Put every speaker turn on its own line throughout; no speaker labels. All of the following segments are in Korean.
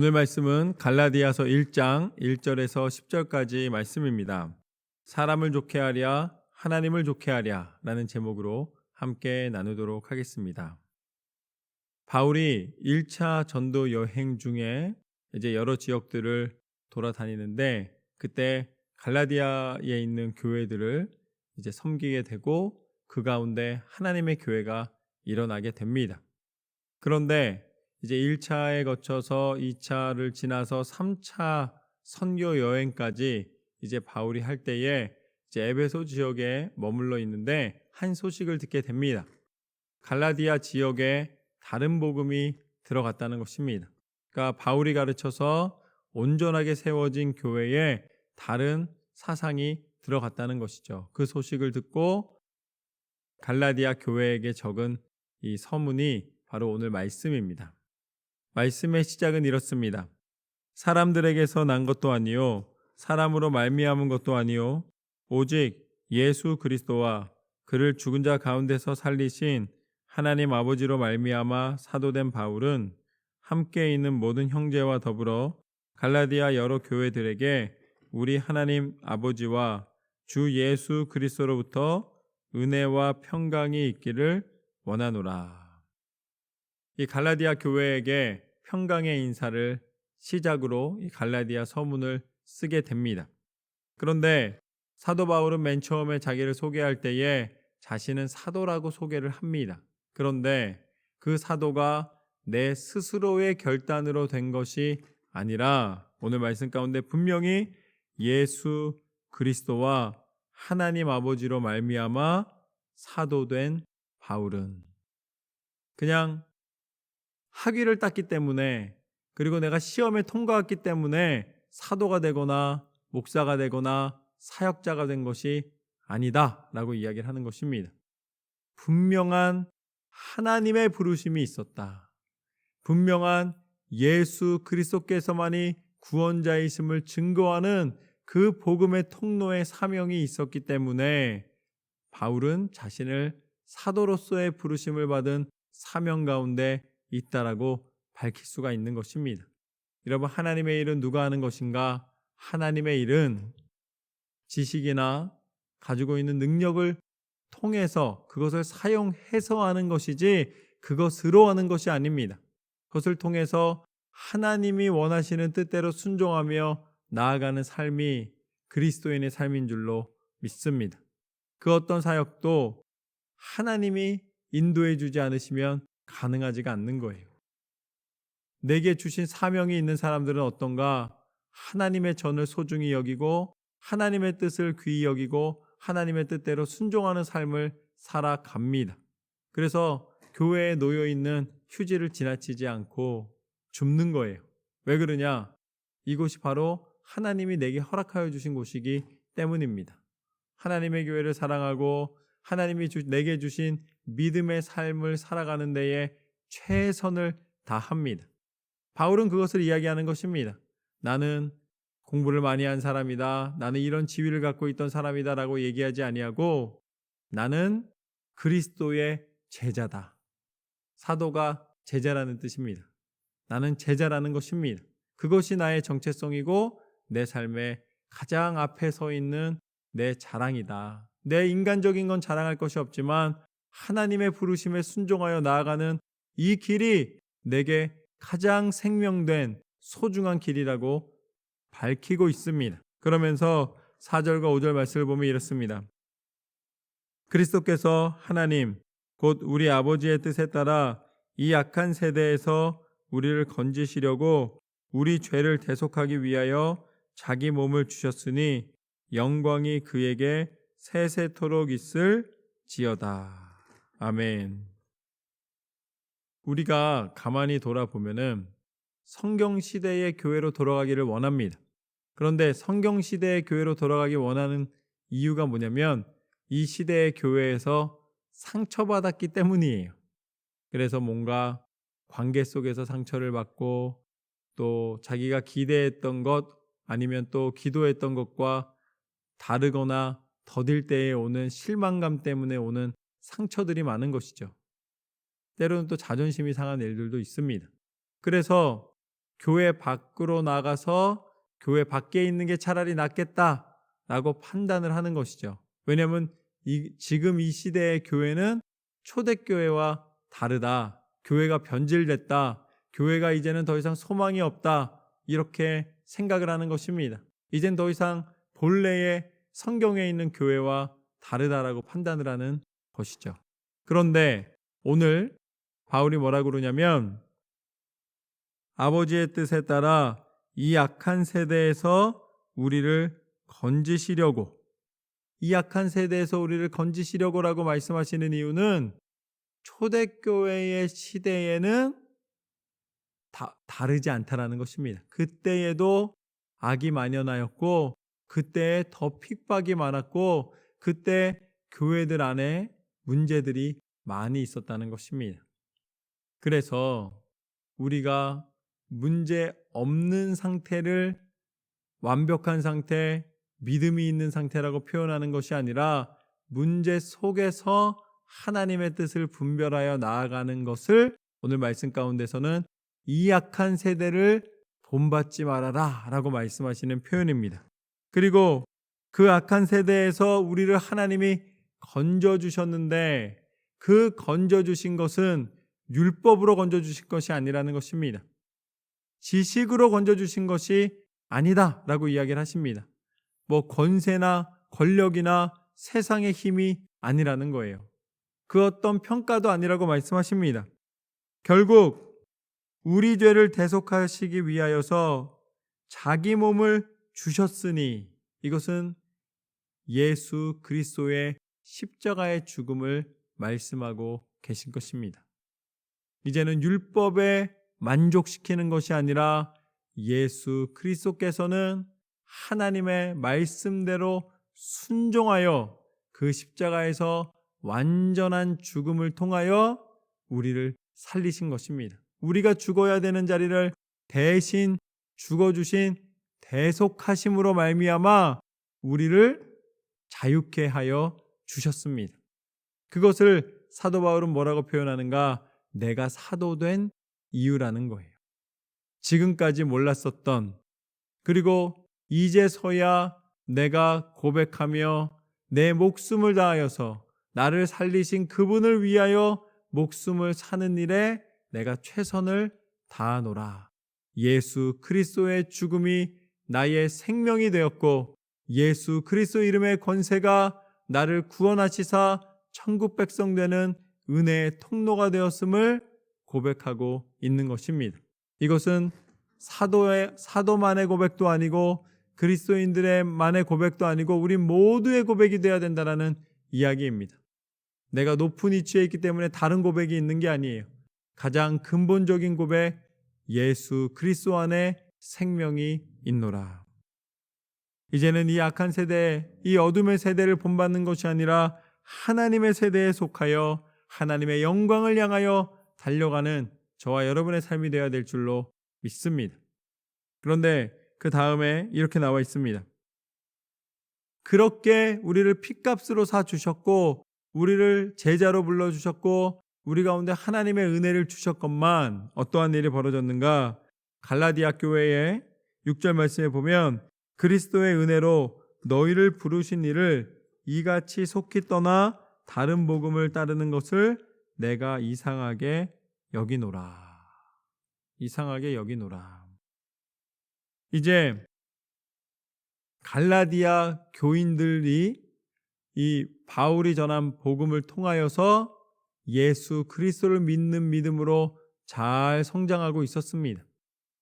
오늘 말씀은 갈라디아서 1장 1절에서 10절까지 말씀입니다. 사람을 좋게 하랴 하나님을 좋게 하랴 라는 제목으로 함께 나누도록 하겠습니다. 바울이 1차 전도 여행 중에 이제 여러 지역들을 돌아다니는데 그때 갈라디아에 있는 교회들을 이제 섬기게 되고 그 가운데 하나님의 교회가 일어나게 됩니다. 그런데 이제 1차에 거쳐서 2차를 지나서 3차 선교 여행까지 이제 바울이 할 때에 이제 에베소 지역에 머물러 있는데 한 소식을 듣게 됩니다. 갈라디아 지역에 다른 복음이 들어갔다는 것입니다. 그러니까 바울이 가르쳐서 온전하게 세워진 교회에 다른 사상이 들어갔다는 것이죠. 그 소식을 듣고 갈라디아 교회에게 적은 이 서문이 바로 오늘 말씀입니다. 말씀의 시작은 이렇습니다. 사람들에게서 난 것도 아니요 사람으로 말미암은 것도 아니요 오직 예수 그리스도와 그를 죽은 자 가운데서 살리신 하나님 아버지로 말미암아 사도된 바울은 함께 있는 모든 형제와 더불어 갈라디아 여러 교회들에게 우리 하나님 아버지와 주 예수 그리스도로부터 은혜와 평강이 있기를 원하노라. 이 갈라디아 교회에게 평강의 인사를 시작으로 이 갈라디아 서문을 쓰게 됩니다. 그런데 사도 바울은 맨 처음에 자기를 소개할 때에 자신은 사도라고 소개를 합니다. 그런데 그 사도가 내 스스로의 결단으로 된 것이 아니라 오늘 말씀 가운데 분명히 예수 그리스도와 하나님 아버지로 말미암아 사도된 바울은 그냥 학위를 땄기 때문에 그리고 내가 시험에 통과했기 때문에 사도가 되거나 목사가 되거나 사역자가 된 것이 아니다 라고 이야기를 하는 것입니다. 분명한 하나님의 부르심이 있었다. 분명한 예수 그리스도께서만이 구원자이심을 증거하는 그 복음의 통로의 사명이 있었기 때문에 바울은 자신을 사도로서의 부르심을 받은 사명 가운데 있다라고 밝힐 수가 있는 것입니다. 여러분 하나님의 일은 누가 하는 것인가? 하나님의 일은 지식이나 가지고 있는 능력을 통해서 그것을 사용해서 하는 것이지 그것으로 하는 것이 아닙니다. 그것을 통해서 하나님이 원하시는 뜻대로 순종하며 나아가는 삶이 그리스도인의 삶인 줄로 믿습니다. 그 어떤 사역도 하나님이 인도해 주지 않으시면 가능하지가 않는 거예요. 내게 주신 사명이 있는 사람들은 어떤가? 하나님의 전을 소중히 여기고 하나님의 뜻을 귀히 여기고 하나님의 뜻대로 순종하는 삶을 살아갑니다. 그래서 교회에 놓여 있는 휴지를 지나치지 않고 줍는 거예요. 왜 그러냐? 이곳이 바로 하나님이 내게 허락하여 주신 곳이기 때문입니다. 하나님의 교회를 사랑하고 하나님이 내게 주신 믿음의 삶을 살아가는 데에 최선을 다합니다. 바울은 그것을 이야기하는 것입니다. 나는 공부를 많이 한 사람이다. 나는 이런 지위를 갖고 있던 사람이다 라고 얘기하지 아니하고 나는 그리스도의 제자다. 사도가 제자라는 뜻입니다. 나는 제자라는 것입니다. 그것이 나의 정체성이고 내 삶의 가장 앞에 서 있는 내 자랑이다. 내 인간적인 건 자랑할 것이 없지만 하나님의 부르심에 순종하여 나아가는 이 길이 내게 가장 생명된 소중한 길이라고 밝히고 있습니다. 그러면서 4절과 5절 말씀을 보면 이렇습니다. 그리스도께서 하나님, 곧 우리 아버지의 뜻에 따라 이 약한 세대에서 우리를 건지시려고 우리 죄를 대속하기 위하여 자기 몸을 주셨으니 영광이 그에게 세세토록 있을 지어다. 아멘. 우리가 가만히 돌아보면은 성경 시대의 교회로 돌아가기를 원합니다. 그런데 성경 시대의 교회로 돌아가기 원하는 이유가 뭐냐면 이 시대의 교회에서 상처받았기 때문이에요. 그래서 뭔가 관계 속에서 상처를 받고 또 자기가 기대했던 것 아니면 또 기도했던 것과 다르거나 더딜 때에 오는 실망감 때문에 오는 상처들이 많은 것이죠. 때로는 또 자존심이 상한 일들도 있습니다. 그래서 교회 밖으로 나가서 교회 밖에 있는 게 차라리 낫겠다라고 판단을 하는 것이죠. 왜냐하면 이, 지금 이 시대의 교회는 초대교회와 다르다. 교회가 변질됐다. 교회가 이제는 더 이상 소망이 없다. 이렇게 생각을 하는 것입니다. 이젠 더 이상 본래의 성경에 있는 교회와 다르다라고 판단을 하는 것이죠. 그런데 오늘 바울이 뭐라 그러냐면 아버지의 뜻에 따라 이 악한 세대에서 우리를 건지시려고 이 악한 세대에서 우리를 건지시려고라고 말씀하시는 이유는 초대교회의 시대에는 다, 다르지 않다라는 것입니다. 그때에도 악이 만연하였고 그때에 더 핍박이 많았고 그때 교회들 안에 문제들이 많이 있었다는 것입니다. 그래서 우리가 문제 없는 상태를 완벽한 상태, 믿음이 있는 상태라고 표현하는 것이 아니라 문제 속에서 하나님의 뜻을 분별하여 나아가는 것을 오늘 말씀 가운데서는 이 약한 세대를 본받지 말아라 라고 말씀하시는 표현입니다. 그리고 그 악한 세대에서 우리를 하나님이 건져주셨는데 그 건져주신 것은 율법으로 건져주신 것이 아니라는 것입니다. 지식으로 건져주신 것이 아니다 라고 이야기를 하십니다. 뭐 권세나 권력이나 세상의 힘이 아니라는 거예요. 그 어떤 평가도 아니라고 말씀하십니다. 결국 우리 죄를 대속하시기 위하여서 자기 몸을 주셨으니 이것은 예수 그리스도의 십자가의 죽음을 말씀하고 계신 것입니다. 이제는 율법에 만족시키는 것이 아니라 예수 그리스도께서는 하나님의 말씀대로 순종하여 그 십자가에서 완전한 죽음을 통하여 우리를 살리신 것입니다. 우리가 죽어야 되는 자리를 대신 죽어주신 대속하심으로 말미암아 우리를 자유케 하여 주셨습니다. 그것을 사도 바울은 뭐라고 표현하는가? 내가 사도된 이유라는 거예요. 지금까지 몰랐었던 그리고 이제서야 내가 고백하며 내 목숨을 다하여서 나를 살리신 그분을 위하여 목숨을 사는 일에 내가 최선을 다하노라. 예수 그리스도의 죽음이 나의 생명이 되었고 예수 그리스도 이름의 권세가 나를 구원하시사 천국 백성 되는 은혜의 통로가 되었음을 고백하고 있는 것입니다. 이것은 사도의 사도만의 고백도 아니고 그리스도인들의 만의 고백도 아니고 우리 모두의 고백이 되어야 된다라는 이야기입니다. 내가 높은 위치에 있기 때문에 다른 고백이 있는 게 아니에요. 가장 근본적인 고백 예수 그리스도 안에 생명이 있노라. 이제는 이 악한 세대, 이 어둠의 세대를 본받는 것이 아니라 하나님의 세대에 속하여 하나님의 영광을 향하여 달려가는 저와 여러분의 삶이 되어야 될 줄로 믿습니다. 그런데 그 다음에 이렇게 나와 있습니다. 그렇게 우리를 핏값으로 사 주셨고 우리를 제자로 불러 주셨고 우리 가운데 하나님의 은혜를 주셨건만 어떠한 일이 벌어졌는가? 갈라디아 교회의 6절 말씀에 보면 그리스도의 은혜로 너희를 부르신 이를 이같이 속히 떠나 다른 복음을 따르는 것을 내가 이상하게 여기노라. 이상하게 여기노라. 이제 갈라디아 교인들이 이 바울이 전한 복음을 통하여서 예수 그리스도를 믿는 믿음으로 잘 성장하고 있었습니다.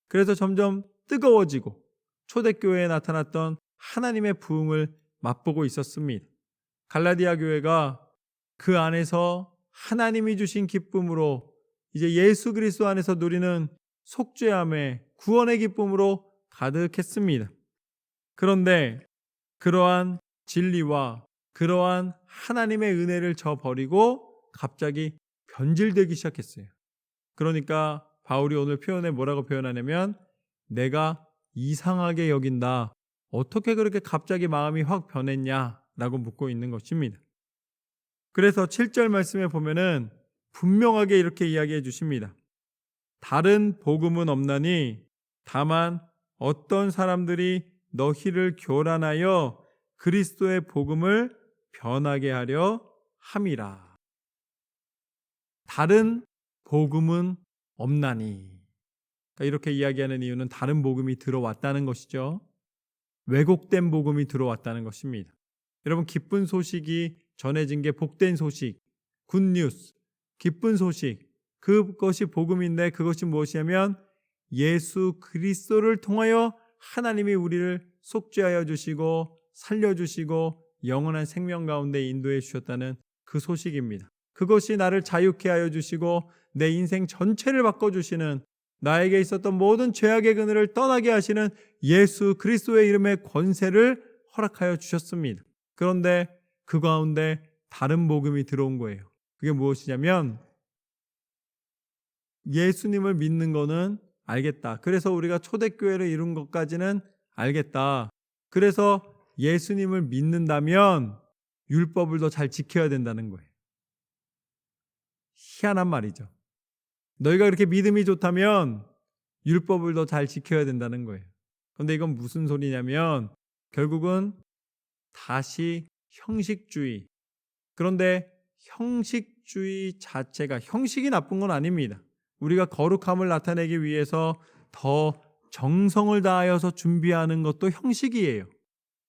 그래서 점점 뜨거워지고 초대교회에 나타났던 하나님의 부흥을 맛보고 있었습니다. 갈라디아 교회가 그 안에서 하나님이 주신 기쁨으로 이제 예수 그리스도 안에서 누리는 속죄함의 구원의 기쁨으로 가득했습니다. 그런데 그러한 진리와 그러한 하나님의 은혜를 저버리고 갑자기 변질되기 시작했어요. 그러니까 바울이 오늘 표현에 뭐라고 표현하냐면 내가 이상하게 여긴다. 어떻게 그렇게 갑자기 마음이 확 변했냐? 라고 묻고 있는 것입니다. 그래서 7절 말씀에 보면은 분명하게 이렇게 이야기해 주십니다. 다른 복음은 없나니 다만 어떤 사람들이 너희를 교란하여 그리스도의 복음을 변하게 하려 함이라. 다른 복음은 없나니. 그러니까 이렇게 이야기하는 이유는 다른 복음이 들어왔다는 것이죠. 왜곡된 복음이 들어왔다는 것입니다. 여러분 기쁜 소식이 전해진 게 복된 소식, 굿뉴스, 기쁜 소식. 그것이 복음인데 그것이 무엇이냐면 예수 그리스도를 통하여 하나님이 우리를 속죄하여 주시고 살려 주시고 영원한 생명 가운데 인도해 주셨다는 그 소식입니다. 그것이 나를 자유케 하여 주시고 내 인생 전체를 바꿔 주시는 나에게 있었던 모든 죄악의 그늘을 떠나게 하시는 예수 그리스도의 이름의 권세를 허락하여 주셨습니다. 그런데 그 가운데 다른 복음이 들어온 거예요. 그게 무엇이냐면 예수님을 믿는 거는 알겠다. 그래서 우리가 초대교회를 이룬 것까지는 알겠다. 그래서 예수님을 믿는다면 율법을 더 잘 지켜야 된다는 거예요. 희한한 말이죠. 너희가 그렇게 믿음이 좋다면 율법을 더 잘 지켜야 된다는 거예요. 그런데 이건 무슨 소리냐면 결국은 다시 형식주의. 그런데 형식주의 자체가 형식이 나쁜 건 아닙니다. 우리가 거룩함을 나타내기 위해서 더 정성을 다하여서 준비하는 것도 형식이에요.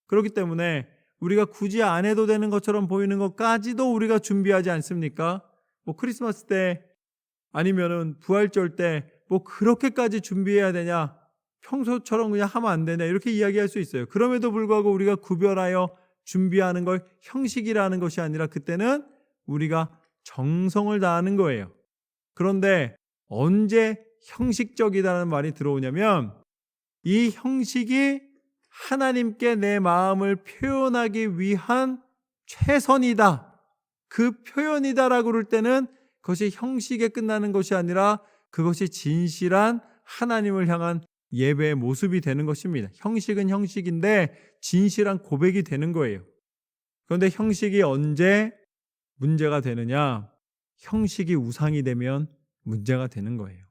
그렇기 때문에 우리가 굳이 안 해도 되는 것처럼 보이는 것까지도 우리가 준비하지 않습니까? 뭐 크리스마스 때 아니면은 부활절 때 뭐 그렇게까지 준비해야 되냐? 평소처럼 그냥 하면 안 되냐? 이렇게 이야기할 수 있어요. 그럼에도 불구하고 우리가 구별하여 준비하는 걸 형식이라는 것이 아니라 그때는 우리가 정성을 다하는 거예요. 그런데 언제 형식적이다라는 말이 들어오냐면 이 형식이 하나님께 내 마음을 표현하기 위한 최선이다. 그 표현이다라고 그럴 때는 그것이 형식에 끝나는 것이 아니라 그것이 진실한 하나님을 향한 예배의 모습이 되는 것입니다. 형식은 형식인데 진실한 고백이 되는 거예요. 그런데 형식이 언제 문제가 되느냐? 형식이 우상이 되면 문제가 되는 거예요.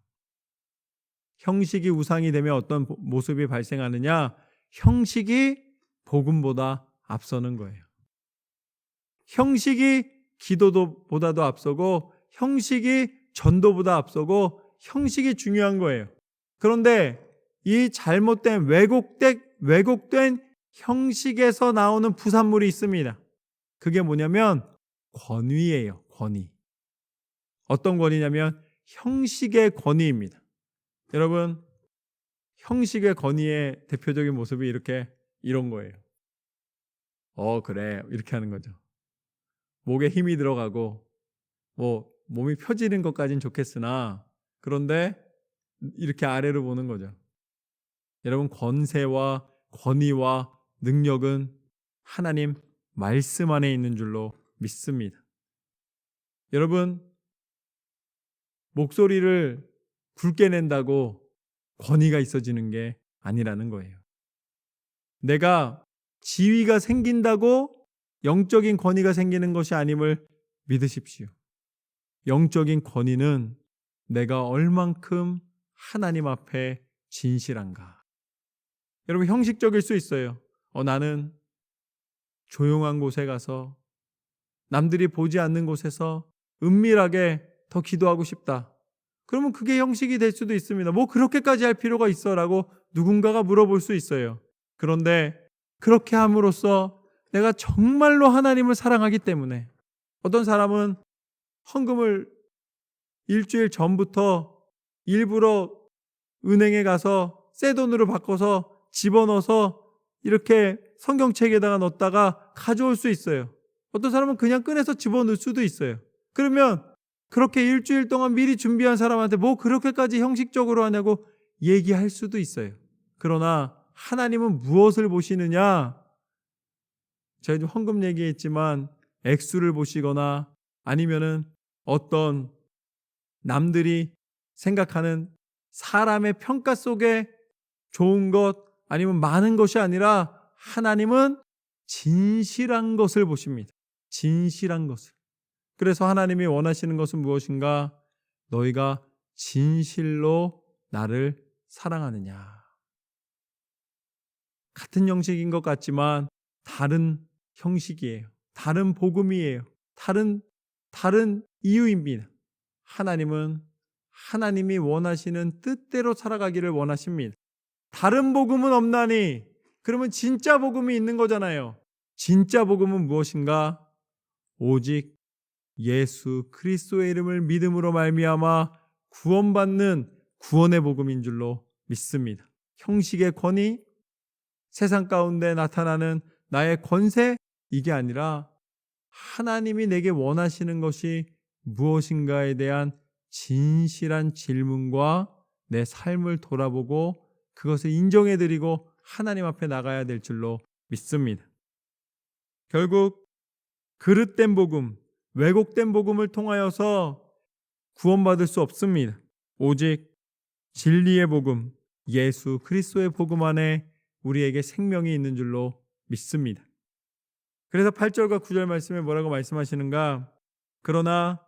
형식이 우상이 되면 어떤 모습이 발생하느냐? 형식이 복음보다 앞서는 거예요. 형식이 기도보다도 앞서고 형식이 전도보다 앞서고 형식이 중요한 거예요. 그런데 이 잘못된 왜곡된 왜곡된 형식에서 나오는 부산물이 있습니다. 그게 뭐냐면 권위예요. 권위. 어떤 권위냐면 형식의 권위입니다. 여러분 형식의 권위의 대표적인 모습이 이렇게 이런 거예요. 어 그래 이렇게 하는 거죠. 목에 힘이 들어가고 뭐 몸이 펴지는 것까진 좋겠으나 그런데 이렇게 아래로 보는 거죠. 여러분 권세와 권위와 능력은 하나님 말씀 안에 있는 줄로 믿습니다. 여러분 목소리를 굵게 낸다고 권위가 있어지는 게 아니라는 거예요. 내가 지위가 생긴다고 영적인 권위가 생기는 것이 아님을 믿으십시오. 영적인 권위는 내가 얼만큼 하나님 앞에 진실한가. 여러분 형식적일 수 있어요. 어 나는 조용한 곳에 가서 남들이 보지 않는 곳에서 은밀하게 더 기도하고 싶다. 그러면 그게 형식이 될 수도 있습니다. 뭐 그렇게까지 할 필요가 있어 라고 누군가가 물어볼 수 있어요. 그런데 그렇게 함으로써 내가 정말로 하나님을 사랑하기 때문에 어떤 사람은 헌금을 일주일 전부터 일부러 은행에 가서 새 돈으로 바꿔서 집어넣어서 이렇게 성경책에다가 넣었다가 가져올 수 있어요. 어떤 사람은 그냥 꺼내서 집어넣을 수도 있어요. 그러면 그렇게 일주일 동안 미리 준비한 사람한테 뭐 그렇게까지 형식적으로 하냐고 얘기할 수도 있어요. 그러나 하나님은 무엇을 보시느냐? 좀 헌금 얘기했지만 액수를 보시거나 아니면은 어떤 남들이 생각하는 사람의 평가 속에 좋은 것 아니면 많은 것이 아니라 하나님은 진실한 것을 보십니다. 진실한 것을. 그래서 하나님이 원하시는 것은 무엇인가? 너희가 진실로 나를 사랑하느냐. 같은 형식인 것 같지만 다른 형식이에요. 다른 복음이에요. 다른 다른 이유입니다. 하나님은 하나님이 원하시는 뜻대로 살아가기를 원하십니다. 다른 복음은 없나니 그러면 진짜 복음이 있는 거잖아요. 진짜 복음은 무엇인가? 오직 예수 그리스도의 이름을 믿음으로 말미암아 구원받는 구원의 복음인 줄로 믿습니다. 형식의 권위, 세상 가운데 나타나는 나의 권세 이게 아니라 하나님이 내게 원하시는 것이 무엇인가에 대한 진실한 질문과 내 삶을 돌아보고 그것을 인정해 드리고 하나님 앞에 나가야 될 줄로 믿습니다. 결국 그릇된 복음, 왜곡된 복음을 통하여서 구원받을 수 없습니다. 오직 진리의 복음, 예수 그리스도의 복음 안에 우리에게 생명이 있는 줄로 믿습니다. 그래서 8절과 9절 말씀에 뭐라고 말씀하시는가? 그러나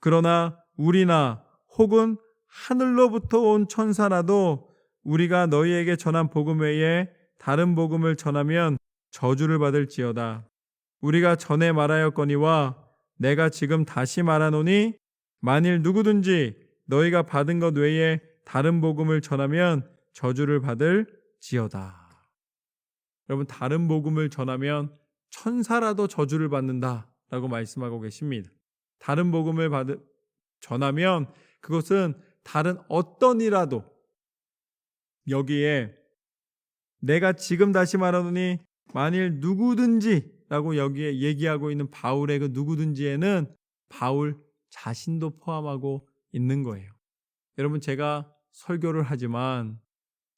그러나 우리나 혹은 하늘로부터 온 천사라도 우리가 너희에게 전한 복음 외에 다른 복음을 전하면 저주를 받을지어다. 우리가 전에 말하였거니와 내가 지금 다시 말하노니 만일 누구든지 너희가 받은 것 외에 다른 복음을 전하면 저주를 받을지어다. 여러분 다른 복음을 전하면 천사라도 저주를 받는다라고 말씀하고 계십니다. 다른 복음을 받 전하면 그것은 다른 어떤 이라도 여기에 내가 지금 다시 말하노니 만일 누구든지라고 여기에 얘기하고 있는 바울의 그 누구든지에는 바울 자신도 포함하고 있는 거예요. 여러분 제가 설교를 하지만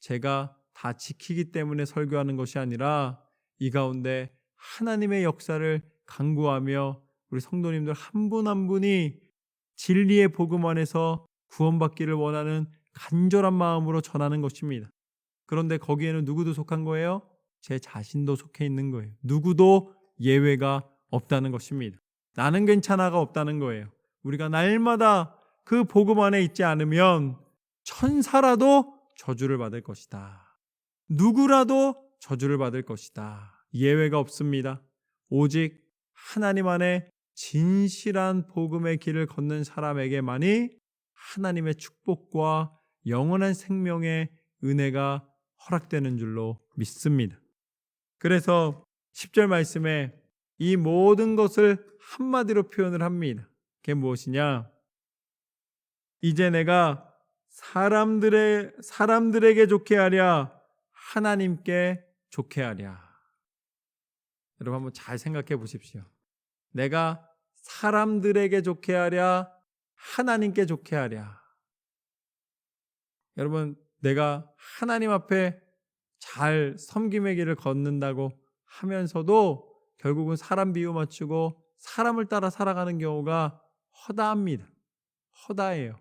제가 다 지키기 때문에 설교하는 것이 아니라 이 가운데 하나님의 역사를 강구하며 우리 성도님들 한 분 한 분이 진리의 복음 안에서 구원받기를 원하는 간절한 마음으로 전하는 것입니다. 그런데 거기에는 누구도 속한 거예요? 제 자신도 속해 있는 거예요. 누구도 예외가 없다는 것입니다. 나는 괜찮아가 없다는 거예요. 우리가 날마다 그 복음 안에 있지 않으면 천사라도 저주를 받을 것이다. 누구라도 저주를 받을 것이다. 예외가 없습니다. 오직 하나님 안에 진실한 복음의 길을 걷는 사람에게만이 하나님의 축복과 영원한 생명의 은혜가 허락되는 줄로 믿습니다. 그래서 10절 말씀에 이 모든 것을 한마디로 표현을 합니다. 그게 무엇이냐? 이제 내가 사람들의 사람들에게 좋게 하랴 하나님께 좋게 하랴. 여러분 한번 잘 생각해 보십시오. 내가 사람들에게 좋게 하랴 하나님께 좋게 하랴. 여러분 내가 하나님 앞에 잘 섬김의 길을 걷는다고 하면서도 결국은 사람 비유 맞추고 사람을 따라 살아가는 경우가 허다합니다. 허다해요.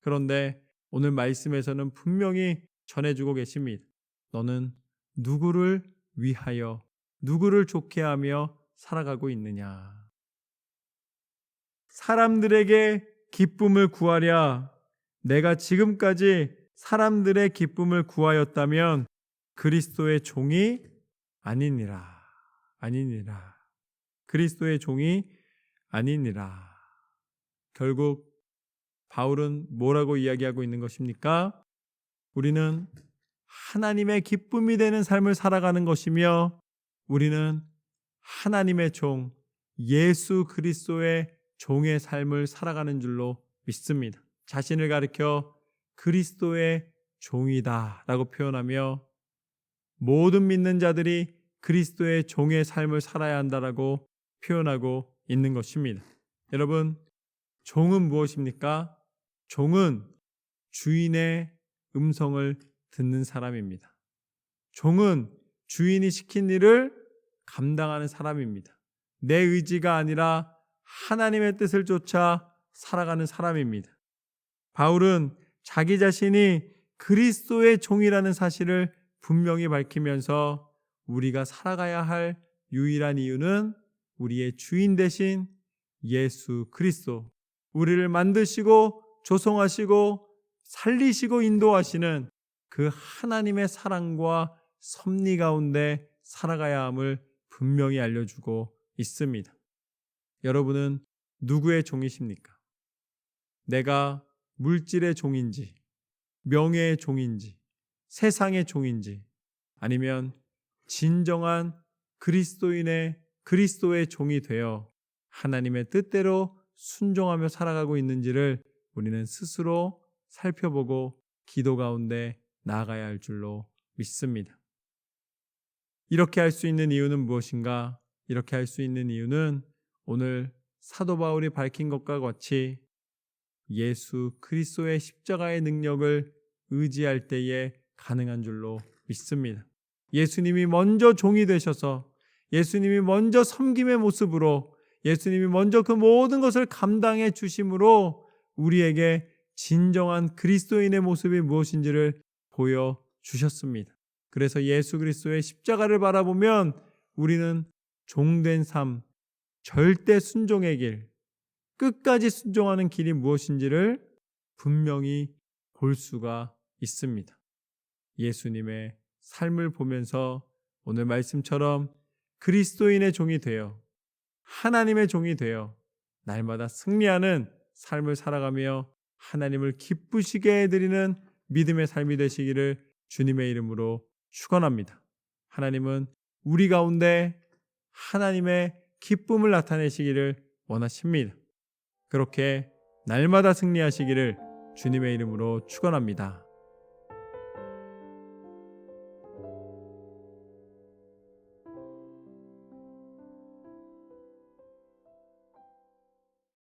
그런데 오늘 말씀에서는 분명히 전해주고 계십니다. 너는 누구를 위하여 누구를 좋게 하며 살아가고 있느냐. 사람들에게 기쁨을 구하랴. 내가 지금까지 사람들의 기쁨을 구하였다면 그리스도의 종이 아니니라. 아니니라. 그리스도의 종이 아니니라. 결국 바울은 뭐라고 이야기하고 있는 것입니까? 우리는 하나님의 기쁨이 되는 삶을 살아가는 것이며 우리는 하나님의 종, 예수 그리스도의 종의 삶을 살아가는 줄로 믿습니다. 자신을 가리켜 그리스도의 종이다 라고 표현하며 모든 믿는 자들이 그리스도의 종의 삶을 살아야 한다라고 표현하고 있는 것입니다. 여러분, 종은 무엇입니까? 종은 주인의 음성을 듣는 사람입니다. 종은 주인이 시킨 일을 감당하는 사람입니다. 내 의지가 아니라 하나님의 뜻을 쫓아 살아가는 사람입니다. 바울은 자기 자신이 그리스도의 종이라는 사실을 분명히 밝히면서 우리가 살아가야 할 유일한 이유는 우리의 주인 대신 예수 그리스도, 우리를 만드시고 조성하시고 살리시고 인도하시는 그 하나님의 사랑과 섭리 가운데 살아가야 함을 분명히 알려주고 있습니다. 여러분은 누구의 종이십니까? 내가 물질의 종인지, 명예의 종인지, 세상의 종인지, 아니면 진정한 그리스도인의 그리스도의 종이 되어 하나님의 뜻대로 순종하며 살아가고 있는지를 우리는 스스로 살펴보고 기도 가운데 나아가야 할 줄로 믿습니다. 이렇게 할 수 있는 이유는 무엇인가? 이렇게 할 수 있는 이유는 오늘 사도 바울이 밝힌 것과 같이 예수 그리스도의 십자가의 능력을 의지할 때에 가능한 줄로 믿습니다. 예수님이 먼저 종이 되셔서 예수님이 먼저 섬김의 모습으로 예수님이 먼저 그 모든 것을 감당해 주심으로 우리에게 진정한 그리스도인의 모습이 무엇인지를 보여 주셨습니다. 그래서 예수 그리스도의 십자가를 바라보면 우리는 종된 삶, 절대 순종의 길, 끝까지 순종하는 길이 무엇인지를 분명히 볼 수가 있습니다. 예수님의 삶을 보면서 오늘 말씀처럼 그리스도인의 종이 되어 하나님의 종이 되어 날마다 승리하는 삶을 살아가며 하나님을 기쁘시게 해드리는 믿음의 삶이 되시기를 주님의 이름으로 축원합니다. 하나님은 우리 가운데 하나님의 기쁨을 나타내시기를 원하십니다. 그렇게 날마다 승리하시기를 주님의 이름으로 축원합니다.